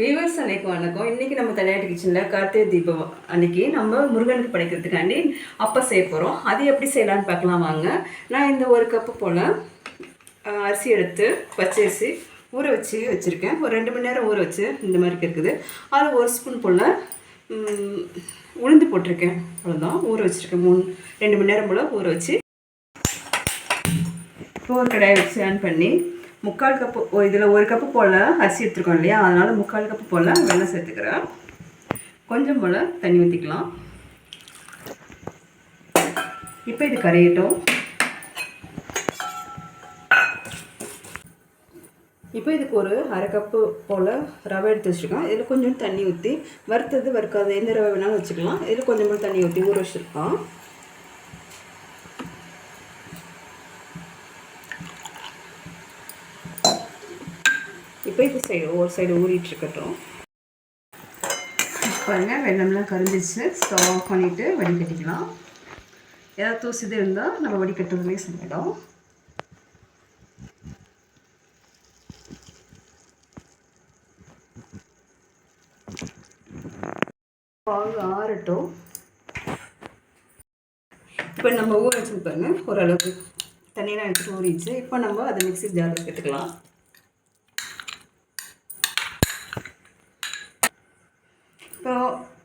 Viewers அன்னைக்கு வணக்கம். இன்னைக்கு நம்ம தலையாட்டு கிச்சனில் கார்த்திகை தீபம் அன்னைக்கு நம்ம முருகனுக்கு படைக்கிறதுக்காண்டி அப்போ செய்ய போகிறோம் அது எப்படி செய்யலான்னு பார்க்கலாம் வாங்க. நான் இந்த ஒரு கப்பு போல் அரிசி எடுத்து பச்சரிசி ஊற வச்சு வச்சுருக்கேன். ஒரு ரெண்டு மணி நேரம் ஊற வச்சு இந்த மாதிரி இருக்குது. அது ஒரு ஸ்பூன் போல் உளுந்து போட்டிருக்கேன். அவ்வளோதான் ஊற வச்சுருக்கேன். மூணு ரெண்டு மணி நேரம் போல் ஊற வச்சு இப்போ ஒரு கடாயை வச்சு ஆன் பண்ணி முக்கால் கப்பு இதில் ஒரு கப்பு போல் அரிசி எடுத்துருக்கோம் இல்லையா? அதனால் முக்கால் கப்பு போல் வெல்லம் சேர்த்துக்கிறேன். கொஞ்சம் போல் தண்ணி ஊற்றிக்கலாம் இப்போ இது கரையட்டும். இப்போ இதுக்கு ஒரு அரை கப்பு போல் ரவை எடுத்து வச்சுருக்கோம். இதில் கொஞ்சம் தண்ணி ஊற்றி வறுத்தது வறுக்காது எந்த ரவை வேணாலும் வச்சுக்கலாம். இதில் கொஞ்சம் போல் தண்ணி ஊற்றி ஊற வச்சுருக்கோம். இப்போ இது சைடு ஒரு சைடு ஊறிட்டு இருக்கட்டும் பாருங்க வெள்ளம்லாம் கருந்துச்சு ஸ்டவ் ஆஃப் பண்ணிவிட்டு வடிகட்டிக்கலாம். ஏதாவது தூசிது இருந்தால் நம்ம வடிகட்டுறதுலே செஞ்சிடும் பால் ஆறட்டும். இப்போ நம்ம ஊற வச்சு பாருங்க ஓரளவுக்கு. தண்ணியெலாம் எடுத்துட்டு ஊறிடுச்சு. இப்போ நம்ம அதை மிக்ஸி ஜாரில் எடுத்துக்கலாம் இப்போ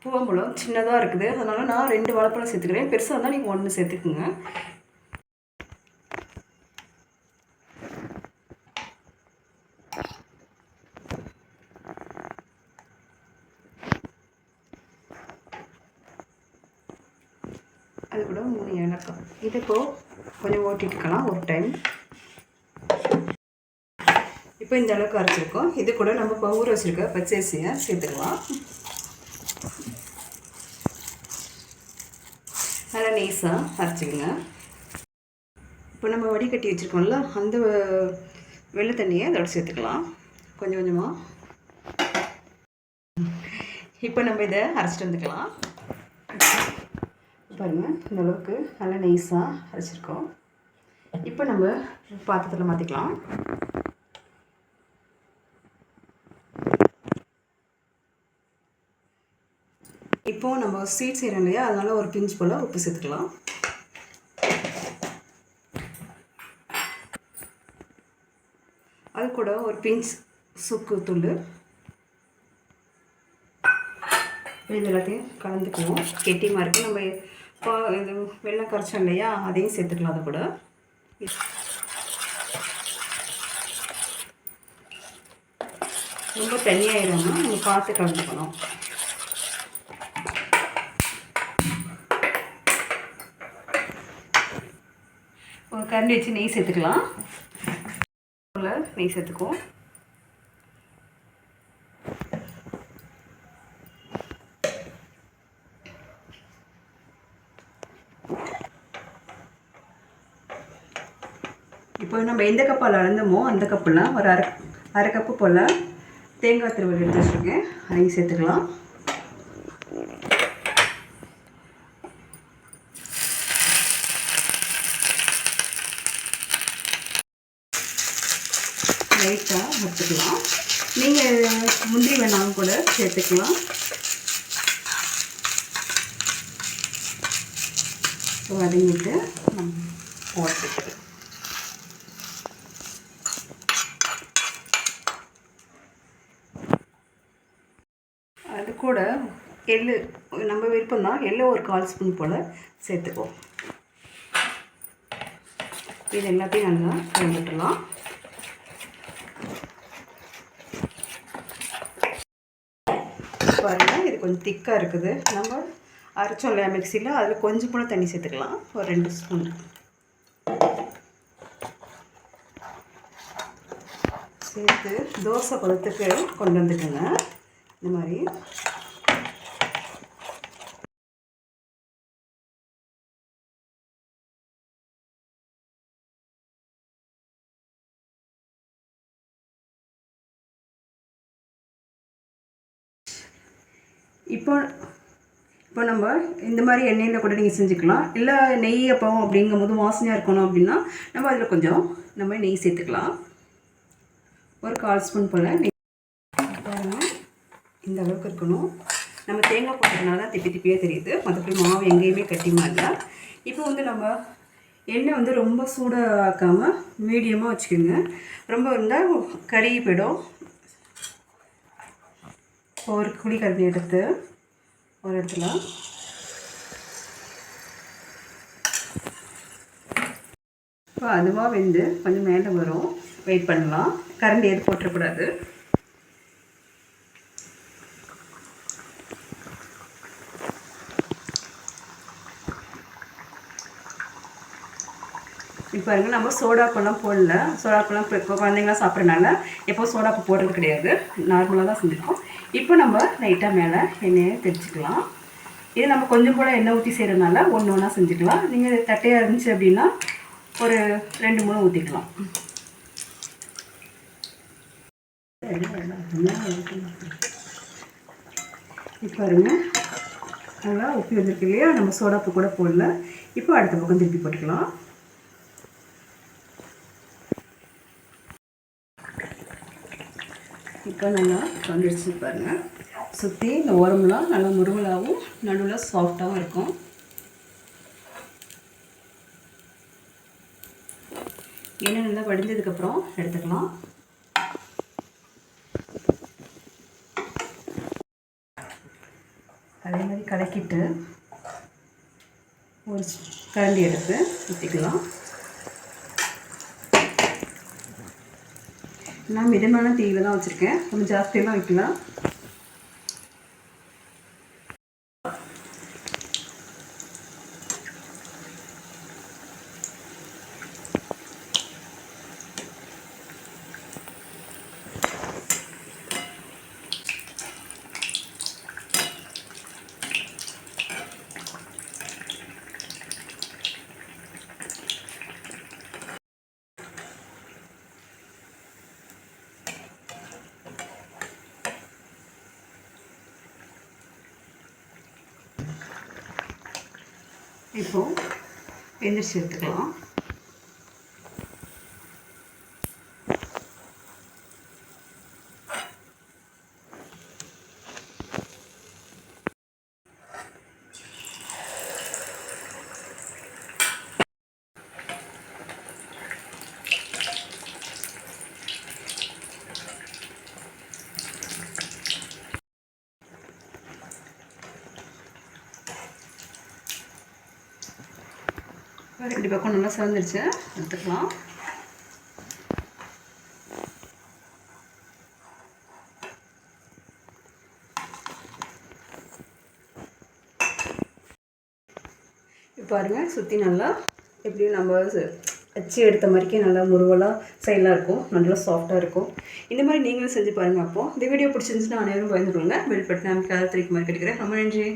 பூவம்பழம் சின்னதாக இருக்குது. அதனால் நான் ரெண்டு வாழைப்பழம் சேர்த்துக்கிறேன். பெருசாக இருந்தால் நீங்கள் ஒன்று சேர்த்துக்குங்க. அது கூட மூணு ஏலக்காய். இது இப்போது கொஞ்சம் ஓட்டிட்டுக்கலாம் ஒரு டைம். இப்போ இந்த அளவுக்கு அரைச்சிருக்கோம். இது கூட நம்ம இப்போ ஊற வச்சுருக்க பச்சரிசியை சேர்த்துக்கலாம். நல்லா நைஸாக அரைச்சிக்கோங்க. இப்போ நம்ம வடிகட்டி வச்சுருக்கோம்ல அந்த வெள்ளை தண்ணியை அதோட சேர்த்துக்கலாம். கொஞ்சம் கொஞ்சமாக இப்போ நம்ம இதை அரைச்சிட்டு வந்துக்கலாம். பாருங்கள் இந்த அளவுக்கு நல்லா நைஸாக அரைச்சிருக்கோம். இப்போ நம்ம பாத்திரத்தில் மாற்றிக்கலாம் இப்போது நம்ம ஸ்வீட் செய்கிறோம் இல்லையா? அதனால் ஒரு பிஞ்ச் போல் உப்பு சேர்த்துக்கலாம். அது கூட ஒரு பிஞ்ச் சுக்கு தூள். இது எல்லாத்தையும் கலந்துக்குவோம். கெட்டியமாக இருக்குது நம்ம இப்போ இது வெள்ளம் கரைச்சோம் இல்லையா? அதையும் சேர்த்துக்கலாம் அதை கூட. ரொம்ப தண்ணியாயிடாமல் நம்ம பார்த்து கலந்துக்கணும். ஒரு கரண்டி வச்சு நெய் சேர்த்துக்கலாம். நெய் சேர்த்துக்குவோம். இப்போ நம்ம எந்த கப்பால் அளந்தோமோ அந்த கப்பில் ஒரு அரை அரை கப்பு போல் தேங்காய் திருவள்ளி எடுத்து வச்சுருக்கேன். அதையும் சேர்த்துக்கலாம். லைட்டாக வறுத்துக்கலாம் நீங்கள் முந்திரி வேணாலும் கூட சேர்த்துக்கலாம். வதங்கிட்டு நம்ம போட்டுக்கலாம். அது கூட எள்ளு நம்ம விருப்பம் தான் எள்ளு ஒரு கால் ஸ்பூன் போல் சேர்த்துக்குவோம். இது எல்லாத்தையும் நல்லா கலந்துட்டுலாம் பாருங்கள் இது கொஞ்சம் திக்காக இருக்குது. நம்ம அரைச்சோம் இல்லையா மிக்சியில் அதில் கொஞ்சம் கூட தண்ணி சேர்த்துக்கலாம். ஒரு ரெண்டு ஸ்பூன். சேர்த்து தோசை பதத்துக்கு கொண்டு வந்துட்டுங்க. இந்த மாதிரி. இப்போ இப்போ நம்ம இந்த மாதிரி எண்ணெயில் கூட நீங்கள் செஞ்சுக்கலாம். இல்லை நெய் அப்பம் அப்படிங்கும்போது வாசனையாக இருக்கணும் அப்படின்னா நம்ம அதில் கொஞ்சம் நம்ம நெய் சேர்த்துக்கலாம். ஒரு கால் ஸ்பூன் போல் நெய். பாருங்கள் இந்த அளவுக்கு இருக்கணும். நம்ம தேங்காய் போட்டதுனால தான் திப்பி திப்பியாக தெரியுது. மற்றபடி மாவு எங்கேயுமே கட்டி மாட்டல. இப்போ வந்து நம்ம எண்ணெய் வந்து ரொம்ப சூடாக்காமல் மீடியமாக வச்சுக்கோங்க. ரொம்ப இருந்தால் கருகி போயிடும். ஒரு குழி கருதி எடுத்து ஒரு இடத்துல. இப்போ அதுவாக வெந்து கொஞ்சம் மேலே வரும். வெயிட் பண்ணலாம். கரண்ட் எது போட்டுறக்கூடாது. இப்போ பாருங்க நம்ம சோடாப்பெல்லாம் போடல. சோடாப்பெல்லாம் இப்போ குழந்தைங்களாம் சாப்பிட்றனால எப்போ சோடாப்பு போடுறது கிடையாது. நார்மலாக தான் செஞ்சுருக்கோம். இப்போ நம்ம லைட்டாக மேலே எண்ணெயை தெரிச்சுக்கலாம் இது நம்ம கொஞ்சம் கூட எண்ணெய் ஊற்றி செய்கிறதுனால ஒன்று ஒன்றா செஞ்சுக்கலாம். நீங்கள் தட்டையாக இருந்துச்சு அப்படின்னா ஒரு ரெண்டு மூணு ஊற்றிக்கலாம் இப்போ பாருங்க. நல்லா உப்பி வந்திருக்கு இல்லையா? நம்ம சோடாப்பு கூட போடல. இப்போ அடுத்த பக்கம் திருப்பி போட்டுக்கலாம். திக்காக நல்லா வந்துடுச்சு பாருங்கள் சுற்றி இந்த ஓரம்லாம் நல்லா முருகலாகவும் நடுவில் சாஃப்டாகவும் இருக்கும். எண்ணெய் நல்லா வடிஞ்சதுக்கப்புறம் எடுத்துக்கலாம். அதே மாதிரி கலக்கிட்டு ஒரு கரண்டி எடுத்து ஊற்றிக்கலாம் நான் மிதமான தீயில் தான் வச்சுருக்கேன். கொஞ்சம் ஜாஸ்தியெல்லாம் வைக்கலாம். இப்போது எந்திரிச்சு எடுத்துக்கலாம். ரெண்டு பக்கம் நல்லா சிறந்துருச்சு. எடுத்துக்கலாம். இப்போ பாருங்கள் சுற்றி நல்லா எப்படியும் நம்ம வச்சு எடுத்த மாதிரிக்கே நல்லா முருவலாக சைலாக இருக்கும். நல்லா சாஃப்டாக இருக்கும். இந்த மாதிரி நீங்களும் செஞ்சு பாருங்கள் அப்போது இந்த வீடியோ பிடிச்சிருந்துச்சுன்னா அனைவரும் பயந்துருவாங்க பெல் பட்டன் அமைக்காத திரைக்கு மாதிரி கிடைக்கிறேன் ரொம்ப நன்றி.